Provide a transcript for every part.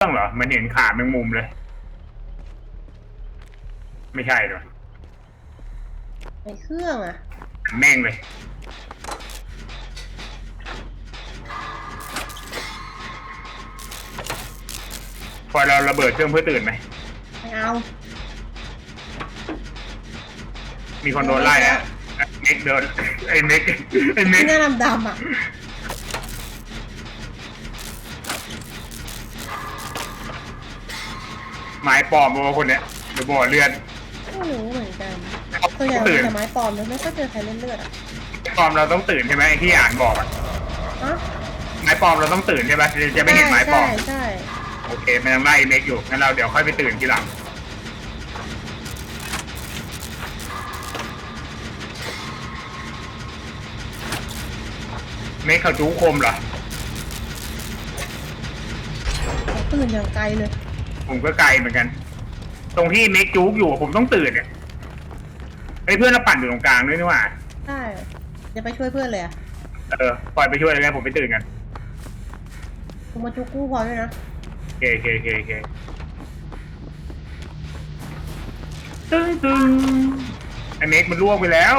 เครื่องเหรอมันเห็นขาแมงมุมเลย ไม่ใช่หรอในเครื่องอะแม่งเลย พอเราระเบิดเครื่องเพื่อตื่นไหมไม่เอา มีคนโดนไล่แล้วเม็กเดินไอ้เม็กไอ้เม็กที่หน้าดำๆอะ ไม้ปลอมมาคนเนี้ยหรือบ่อเลือดไม่รู้เหมือนกันตัวอย่างตื่นแต่ไม้ปลอมเลยไม่ค่อยเจอใครเล่นเลือดอะปลอมเราต้องตื่นใช่ไหมไอ้ที่อ่านบอกอะฮะไม้ปลอมเราต้องตื่นใช่ไหมจะไม่เห็นไม้ปลอม ใช่ใช่โอเคมันยังไล่เม็กอยู่งั้นเราเดี๋ยวค่อยไปตื่นทีหลัง เม็กเขาจู้คมเหรอเขาตื่นอย่างไกลเลย ผมก็ไกลเหมือนกัน ตรงที่เม็กจู๊กอยู่ผมต้องตื่นเนี่ยไอ้ยเพื่อนเราปั่นอยู่ตรงกลางด้วยนี่หว่า ใช่จะไปช่วยเพื่อนเลยอะเออปล่อยไปช่วยเลยนะผมไปตื่นกันผมมาจุกกู้พอด้วยนะ โอเคโอเคโอเคโอเคตึ้งตึ้งไอ้เม็กมันล่วงไปแล้ว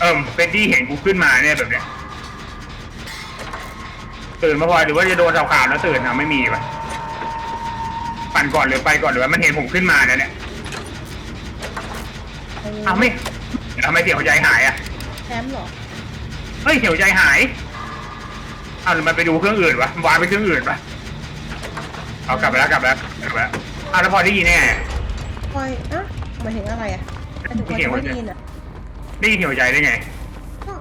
เอิมเป็นที่เห็นกูขึ้นมาเนี่ยแบบเนี้ย ตื่นมาพอหรือว่าจะโดนข่าวๆแล้วตื่นอะไม่มีปะปั่นก่อนหรือไปก่อนหรือว่ามันเห็นผมขึ้นมาเนี่ยเนี่ยไปเอาไม่ทำไมเสียวใจหายอะแชมป์เหรอ เฮ้ยเสียวใจหายเอาหรือมันไปดูเครื่องอื่นวะวางไปเครื่องอื่นปะเอากลับไปแล้วกลับไปแล้วกลับไปแล้วอ้าวแล้วพอได้ยินแน่คอยอะหมายถึงอะไรอะหมายถึงว่าจะไม่ได้ยินอะได้ยินเสียวใจได้ไง ก็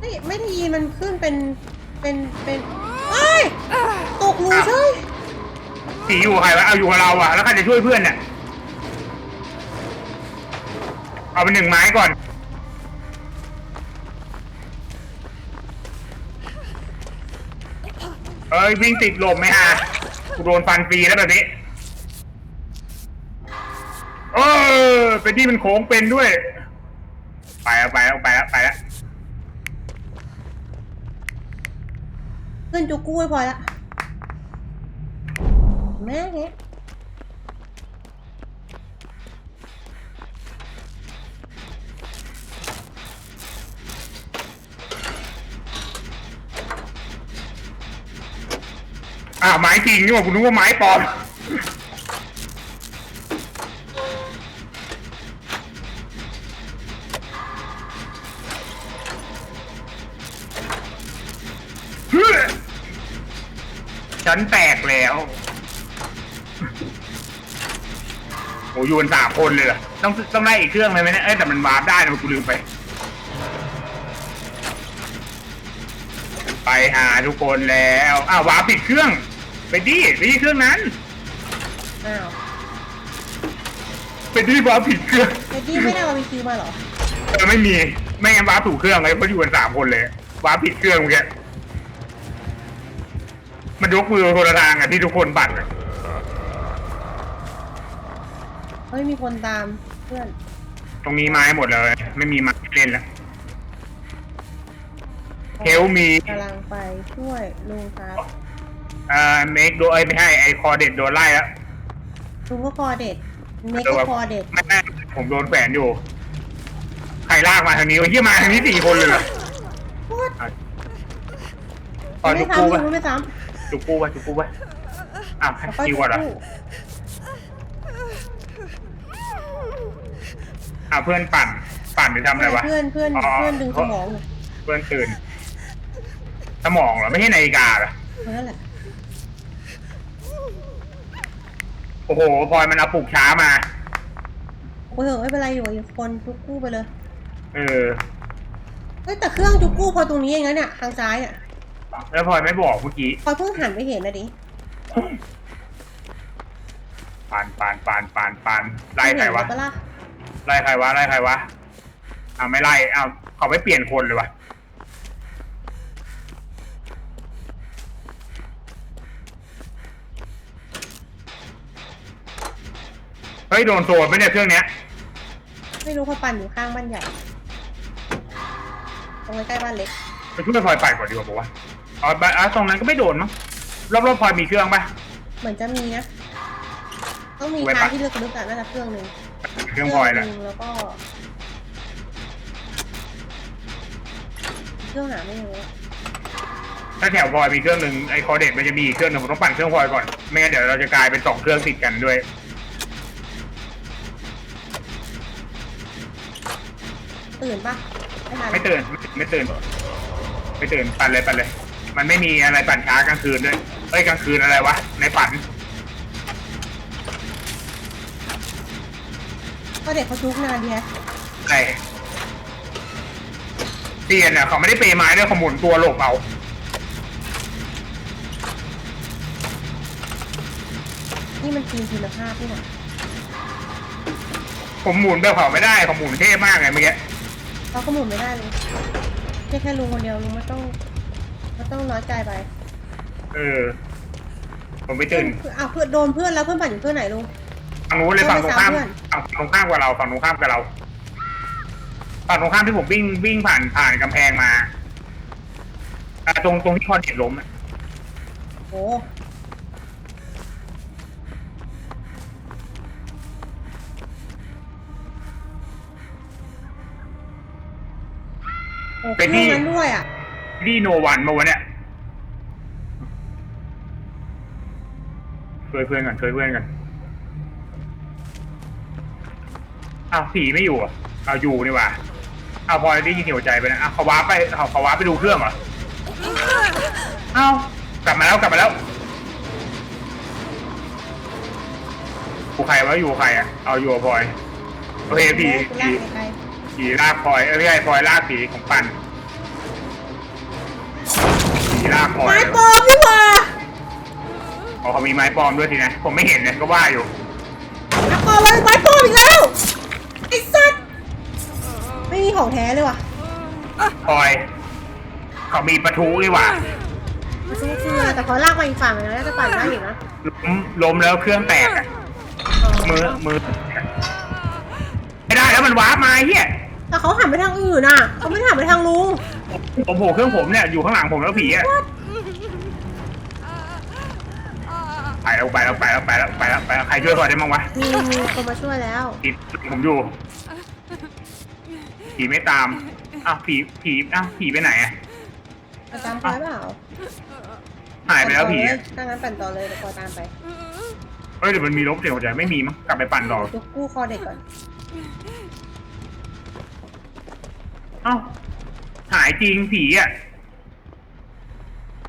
ไม่ไม่ได้ยินมันขึ้นเป็นเป็นเป็นเอ้ ยตกรูใช่ผีอยู่ใครวะเอาอยู่กับเราอะแล้วใครจะช่วยเพื่อนเนี่ยเอาไปหนึ่งไม้ก่อน เอ้ยวิ่งติดลมไหมฮะกูโดนฟันฟรีแล้วแบบนี้เออเป็นที่มันโค้งเป็นด้วย ไปแล้วไปแล้วไปแล้วไปแล้ว ขึ้นจุกกู้ให้พอละแม่เงี้ยอ้าวไม้จริงนี่หว่ากูนึกว่าไม้ปลอม นแตกแล้วโอ้ยอยู่กันสามคนเลยเหรอต้องต้องได้อีกเครื่องเลยไหมเนี่ยเอ้ยแต่มันวาร์ปได้นะกูลืมไป ไปหาทุกคนแล้วอ้าววาร์ปปิดเครื่อง ไปดิไปที่เครื่องนั้น อ้าวไปที่วาร์ปผิดเครื่องเอ็ดดี้ไม่ได้เอาไปคิวมาเหรอ เออไม่มี ไม่งั้นวาร์ปถูกเครื่องเลยเพราะอยู่กันสามคนเลย วาร์ปผิดเครื่องเมื่อกี้ มันยกมือคนละทางอะที่ทุกคนบัตรอะเฮ้ยมีคนตามเพื่อนตรงนี้ไม้หมดเลย ไม่มีไม้เล่นแล้ว เฮลมี กำลังไปช่วยลุงครับเอ่อเมคโดนเอ้ยไม่ใช่ไอคอเด็ดโดนไล่แล้วลุงก็คอเด็ดเมกก็คอเด็ดไม่ไม่ผมโดนแฝนอยู่ ใครลากมาทางนี้วะเฮียมาทางนี้สี่คนเลยเหรอโคตรอะพอไม่จุกกูซ้ำปะลุงไม่ซ้ จุกกูปะจุกกูปะอ้าวำแล้วก็คิวอะเหรอกู้อ้าวเพื่อนปั่น ปั่นหรือทำอะไรวะ เพื่อนเพื่อนอ๋อ เพื่อนดึงสมองอยู่เพื่อนตื่น สมองเหรอ ไม่ใช่นาฬิกาเหรอเพื่อนแหละโอ้โหพลอยมันเอาปลุกช้ามา โอ้ยเถอะไม่เป็นไรอยู่อีกคนจุกกู้ไปเลยเออ เฮ้ยแต่เครื่องจุกกู้พอตรงนี้เองนะเนี่ยทางซ้ายเนี่ย แล้วพลอยไม่บอกเมื่อกี้พอเพิ่งหันไปเห็นนะดิปั่นปั่นปั่นปั่นปั่นไล่ใครวะเห็นปล่ะไล่ใครวะไล่ใครวะอ้าวไม่ไล่อ้าวเขาไม่เปลี่ยนคนเลยวะเฮ้ยโดนโซนไหมเนี่ยเครื่องเนี้ยไม่รู้เขาปั่นอยู่ข้างบ้านใหญ่ตรงใกล้ๆบ้านเล็กไปช่วยพลอยปั่นก่อนดีกว่าบอกว่า อ๋อบ้านอะตรงนั้นก็ไม่โดนมั้งรอบๆพลอยมีเครื่องปะ เหมือนจะมีนะ ต้องมีไว้ปะ ทางที่ลึกๆอะน่าจะเครื่องหนึ่งเครื่องพลอยนะหนึ่งแล้วก็ เครื่องหาไม่เจอถ้าแถวพลอยมีเครื่องหนึ่งไอ้คอเด็ดมันจะมีอีกเครื่องหนึ่งผมต้องปั่นเครื่องพลอยก่อนไม่งั้นเดี๋ยวเราจะกลายเป็นสองเครื่องติดกันด้วยตื่นปะไม่ทันไม่ตื่นไม่ตื่นไม่ตื่นปั่นเลยปั่นเลย มันไม่มีอะไรปั่นช้ากลางคืนด้วยเอ้ยกลางคืนอะไรวะ ในฝัน ก็เด็กเขาทุกนานดีฮะไอ้เตียนเนี่ยเขาไม่ได้เปย์ไม้ด้วยเขาหมุนตัวหลบเอานี่มันทีมคุณภาพนี่หว่าผมหมุนแบบเขาไม่ได้เขาหมุนเท่มากไงเมื่อกี้เขาก็หมุนไม่ได้เลยแค่แค่ลุงคนเดียวลุงไม่ต้อง ไม่ต้องน้อยใจไปเออ ผมไม่ตื่นอ้าวเพื่อนโดนเพื่อนแล้วเพื่อนปั่นอยู่เพื่อนไหนลุง ฝั่งนู้นเลยเพื่ฝั่องนตรงข้ามไม่ซ้ฝั่งตรงข้ามกับเราฝั่งตรงข้ามกับเราฝั่งตรงข้ามที่ผมวิ่งวิ่งผ่านผ่านกำแพงมาอ่าตรงตรงที่คอนเห็นล้มอะโอ้โหเครื่องนั้นด้วยอะ ดีโนวันมาวะเนี่ยช่วยเพื่อนกันช่วยเพื่อนกันอ้าวผีไม่อยู่เหรอะเอาอยู่นี่หว่าเอาพลอยได้ยินเหี่ยวใจไปนะอ้าวเขาว้าร์ปไปเขาเขาว้าร์ปไปดูเครื่องเหรอเอ้ากลับมาแล้วกลับมาแล้วอยู่ใครวะอยู่ใครอะเอาอยู่กับพลอยโอเคผีกูลาผีกไกลผีลากพลอยเอ้ยไม่ใช่พลอยลากผีของปัน ผีลากพลๆอยไม้ปลอมนี่หว่าอ๋อเขามีไม้ปลอมด้วยทีนะ ผมไม่เห็นเนี่ยก็ว่าอยู่ไม้ปลอมมันไม้ปลอมอีกแล้วไอ้สัสไม่มีของแท้เลยว่ะพลอย เขามีประทูนี่หว่ามันสู้เชื่อแต่เขาลากมาอีกฝั่งนะน่าจะปั่นได้อยู่นะล้มล้มแล้วเครื่องแตกอะมือมือไม่ได้แล้วมันวาร์ปมาไอ้เฮียแต่เขาหันไปทางอื่นอะเขาไม่ได้หันไปทางลุง ผมโผล่เครื่องผมเนี่ย อยู่ข้างหลังผมแล้วผีอะไปแล้วไปแล้วไปแล้วไปแล้วไปแล้วไปแล้วใครช่วยพลอยได้บ้างวะมีมีคนมาช่วยแล้วผีผมอยู่ ผีไม่ตามอ้าวผีผีอ้าวผีไปไหนอะอาจารย์พลอยเปล่าหายไปแล้วผีปั่นต่ออะเยถ้างั้นปั่นต่อเลยเดี๋ยวพลอยตามไปเอ้ยเดี๋ยวมันมีลบเสียงหัวใจไม่มีมั้งกลับไปปั่นต่อจุกกู้คอเด็กก่อน เอ้าหายจริงผีอะ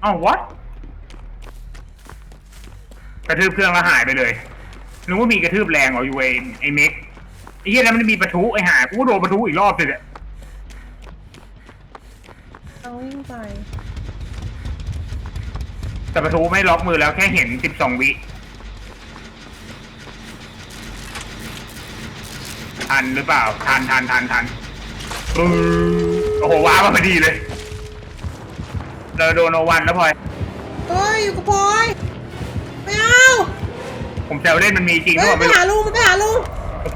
เอ้า what กระทืบเครื่องแล้วหายไปเลยนึกว่ามีกระทืบแรงเหรออยู่ไอ้ไอ้เม็กไอ้เหี้ยแล้วมันมีประทุไอ้หากูก็โดนประทุอีกรอบเลยเนี่ยต้องวิ่งไปแต่ประทุไม่ล็อกมือแล้วแค่เห็นสิบสองวิทันหรือเปล่าทันทันทันทันอือ โอ้โหว้ามาพอดีเลย เราโดนโอวันแล้วพลอย เฮ้ยอยู่กับพลอยไม่เอาผมแซวเล่นมันมีจริงหรือเฮ้เปยล่าไปไม่รู้หาลุงไปหาลุง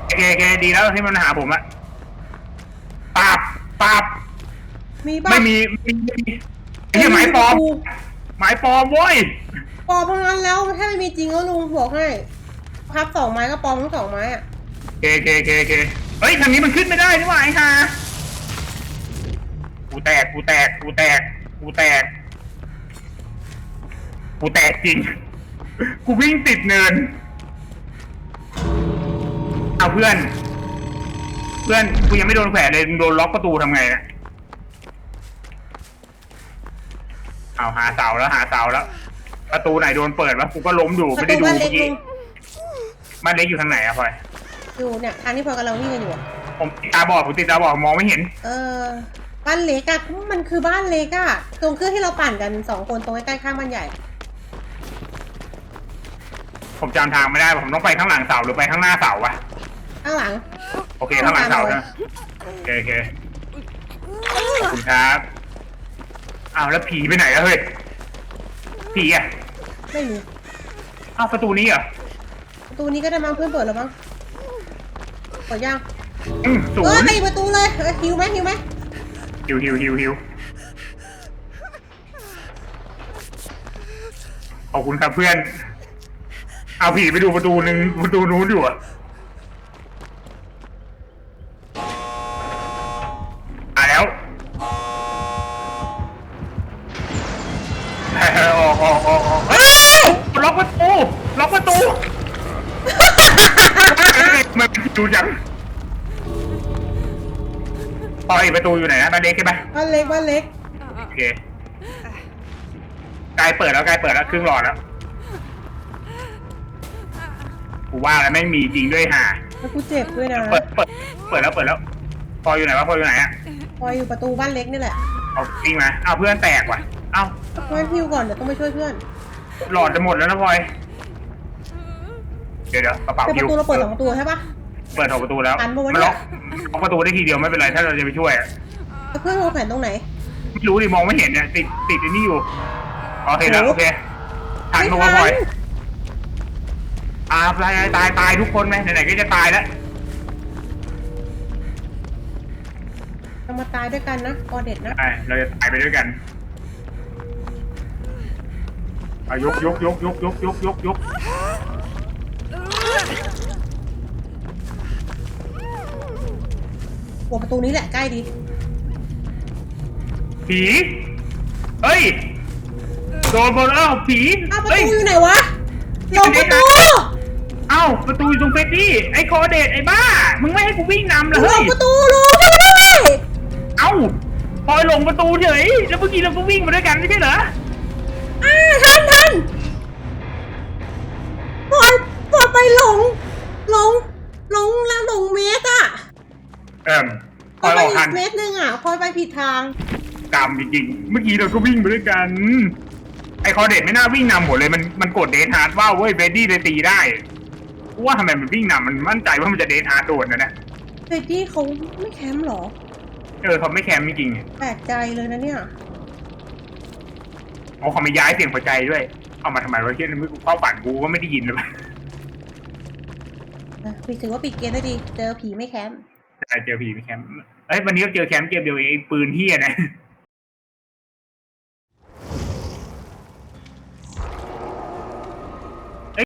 โอเคโอเคดีแล้วที่มันหาผมอะปาบปาบมีบ้าไม่มีไม่มีไม่มีไอ้เหี้ยไม้ปลอมไม้ปลอมเว้ย ปลอมเพราะงั้นแล้วถ้าไม่มีจริงแล้วลุงบอกให้พับสองไม้ก็ปลอมทั้งสองไม้อะโอเคโอเคโอเคโอเคเฮ้ยทางนี้มันขึ้นไม่ได้นี่หว่าไอ้ห่า กูแตกกูแตกกูแตกกูแตกกูแตกจริง กูวิ่งติดเนินเอาเพื่อน เพื่อนกูยังไม่โดนแขวนเลยมึงโดนล็อกประตูทำไงเนี่ยเอาหาเสาแล้วหาเสาแล้ว ประตูไหนโดนเปิดวะกูก็ล้มอยู่ประไม่ตูได้ดูบ้านเล็เมื่กอกี้ลุงบ้านเล็กอยู่ทางไหนอะพลอยอยู่เนี่ยทางที่พลอยกำลังวิ่งกันอยู่อะผมติดตาบอดผมติดตาบอดมองไม่เห็น เออ บ้านเล็กอะมันคือบ้านเล็กอะตรงเครื่องที่เราปั่นกันสองคนตรงใกล้ๆข้างบ้านใหญ่ ผมจำทางไม่ได้ ผมต้องไปข้างหลังเสาหรือไปข้างหน้าเสาวะ ข้างหลัง โอเคข้างหลังเสาใช่ไหมโอเคโอเคขอบคุณครับอ้าวแล้วผีไปไหนแล้วเฮ้ย ผีอะไม่รู้อ้าวประตูนี้เหรอประตูนี้ก็ได้มั้งเพื่อนเปิดแล้วมั้งเปิดยังอืมศูเออนย์ ตีประตูเลยเออหิวไหมหิวไหม ฮิวฮิวฮิวฮิวขอบคุณครับเพื่อน เอาผีไปดูประตูหนึ่งประตูนู้นอยู่อะอะแล้วออกออกออกออกเฮ้ยล็อกประตูล็อกประตู มันดูจัง พออีกประตูอยู่ไหนนะบ้านเล็กใช่ไหมบ้านเล็กบ้านเล็กโอเคกายเปิดแล้วกายเปิดแล้วครึ่งหลอดแล้วกูว่าแล้วไม่งมีจริงด้วยห่าแล้วกูเจ็บด้วยนะเปิดเปิดเปิดแล้วเปิดแล้วพออยู่ไหนวะพออยู่ไหนอะพลอยอยู่ประตูบ้านเล็กนี่แหละเอาจริงมาเอาเพื่อนแตกว่ะเอาเพื่อนฮิวก่อนเดี๋ยวต้องไปช่วยเพื่อน หลอดจะหมดแล้วนะพลอย เดี๋ยวเดี๋ยวกระเป๋าแต่ปคิวระตูเราเปิดสองประตูใช่ปะ เปิดสองประตูแล้วทันปะวะมัเนี่ยล็อกล็อกประตูได้ทีเดียวไม่เป็นไรถ้าเราจะไปช่วยอะแล้วเพื่อนวางแผนตรงไหน ไม่รู้ดิมองไม่เห็นเนี่ยติดติดไอ้นี่อยู่โอเคแล้วโอ้โอเคทันไม่ปะวะทัพลอนยอ่าตายตายตายทุกคนไหมไหนๆก็จะตายแล้วเรามาตายด้วยกันนะออเด็ดนะใช่เราจะตายไปด้วยกันเอายกยกยกยกยกยกยกยก หัวประตูนี้แหละใกล้ดีผีเฮ้ย โดนบนเอ้าผีอ้าวประเฮ้ย ตูอยู่ไหนวะลงประตูเอ้าประตูอยู่ตรงเฟดดี้ไอ้คอเดตไอ้บ้า มึงไม่ให้กูวิ่งนำเหรอลเฮ้งยประตูลงเข้ามาได้เอ้าพลอยลงประตูเฉยแล้วเมื่อกี้เราก็วิ่งมาด้วยกันไม่ใช่เหรอ ผิดทาง กรรมจริงๆ เมื่อกี้เราก็วิ่งมาด้วยกัน ไอ้คอเดตไม่น่าวิ่งนำหมดเลยมันมันกดเดทฮาร์ดว่าเว้ยเฟดดี้เลยตีได้กูว่าทำไมมันวิ่งนำมันมั่นใจว่ามันจะเดทฮาร์ดโดนนะนะเฟรดดี้เขาไม่แคมป์หรอ เออเขาไม่แคมจริงๆ แปลกใจเลยนะเนี่ยเอาเขาไม่ย้ายเสียงหัวใจด้วย เอามาทำไมวะเช่นมึงเข้าฝันกูก็ไม่ได้ยินเลยนะพี่ถือว่าปิดเกมได้ดี เจอผีไม่แคมป์ แต่เจอผีไม่แคมป์ เอ้ยวันนี้ก็เจอแคมป์เกมเดียวเองไอ้ปืนเฮียนะ